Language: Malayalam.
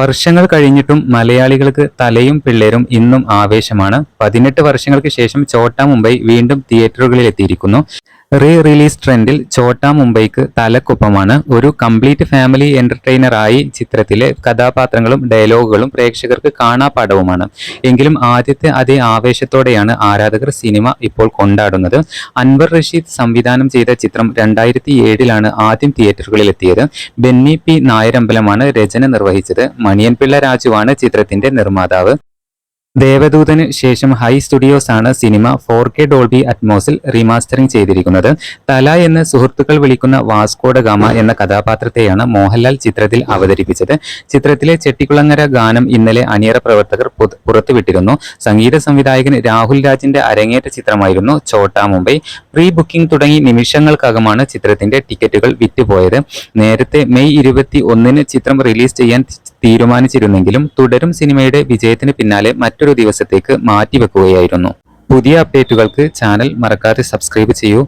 വർഷങ്ങൾ കഴിഞ്ഞിട്ടും മലയാളികൾക്ക് തലയും പിള്ളേരും ഇന്നും ആവേശമാണ്. പതിനെട്ട് വർഷങ്ങൾക്ക് ശേഷം ചോട്ടാ മുംബൈ വീണ്ടും തിയേറ്ററുകളിൽ എത്തിയിരിക്കുന്നു റീ റിലീസ് ട്രെൻഡിൽ ചോട്ടാ മുംബൈക്ക് തലക്കൊപ്പമാണ്. ഒരു കംപ്ലീറ്റ് ഫാമിലി എന്റർടൈനർ ആയി ചിത്രത്തിലെ കഥാപാത്രങ്ങളും ഡയലോഗുകളും പ്രേക്ഷകർക്ക് കാണാപാഠവുമാണ് എങ്കിലും ആദ്യത്തെ അതേ ആവേശത്തോടെയാണ് ആരാധകർ സിനിമ ഇപ്പോൾ കൊണ്ടാടുന്നത്. അൻവർ റഷീദ് സംവിധാനം ചെയ്ത ചിത്രം രണ്ടായിരത്തി ഏഴിലാണ് ആദ്യം തിയേറ്ററുകളിൽ എത്തിയത് ബെന്നി പി നായരമ്പലമാണ് രചന നിർവഹിച്ചത്. മണിയൻപിള്ള രാജുവാണ് ചിത്രത്തിന്റെ നിർമ്മാതാവ്. ദേവദൂതന് ശേഷം ഹൈ സ്റ്റുഡിയോസ് ആണ് സിനിമ ഫോർ കെ ഡോൾബി അറ്റ്മോസിൽ റീമാസ്റ്ററിംഗ് ചെയ്തിരിക്കുന്നത്. തല എന്ന് സുഹൃത്തുക്കൾ വിളിക്കുന്ന വാസ്കോഡ ഗാമ എന്ന കഥാപാത്രത്തെയാണ് മോഹൻലാൽ ചിത്രത്തിൽ അവതരിപ്പിച്ചത്. ചിത്രത്തിലെ ചെട്ടിക്കുളങ്ങര ഗാനം ഇന്നലെ അണിയറ പ്രവർത്തകർ പുറത്തുവിട്ടിരുന്നു. സംഗീത സംവിധായകൻ രാഹുൽ രാജിന്റെ അരങ്ങേറ്റ ചിത്രമായിരുന്നു ചോട്ടാ മുംബൈ. പ്രീ ബുക്കിംഗ് തുടങ്ങി നിമിഷങ്ങൾക്കകമാണ് ചിത്രത്തിന്റെ ടിക്കറ്റുകൾ വിറ്റുപോയത്. നേരത്തെ മെയ് ഇരുപത്തി ഒന്നിന് ചിത്രം റിലീസ് ചെയ്യാൻ തീരുമാനിച്ചിരുന്നെങ്കിലും തുടരും സിനിമയുടെ വിജയത്തിന് പിന്നാലെ മറ്റൊരു ദിവസത്തേക്ക് മാറ്റിവെക്കുകയായിരുന്നു. പുതിയ അപ്ഡേറ്റുകൾക്ക് ചാനൽ മറക്കാതെ സബ്സ്ക്രൈബ് ചെയ്യൂ.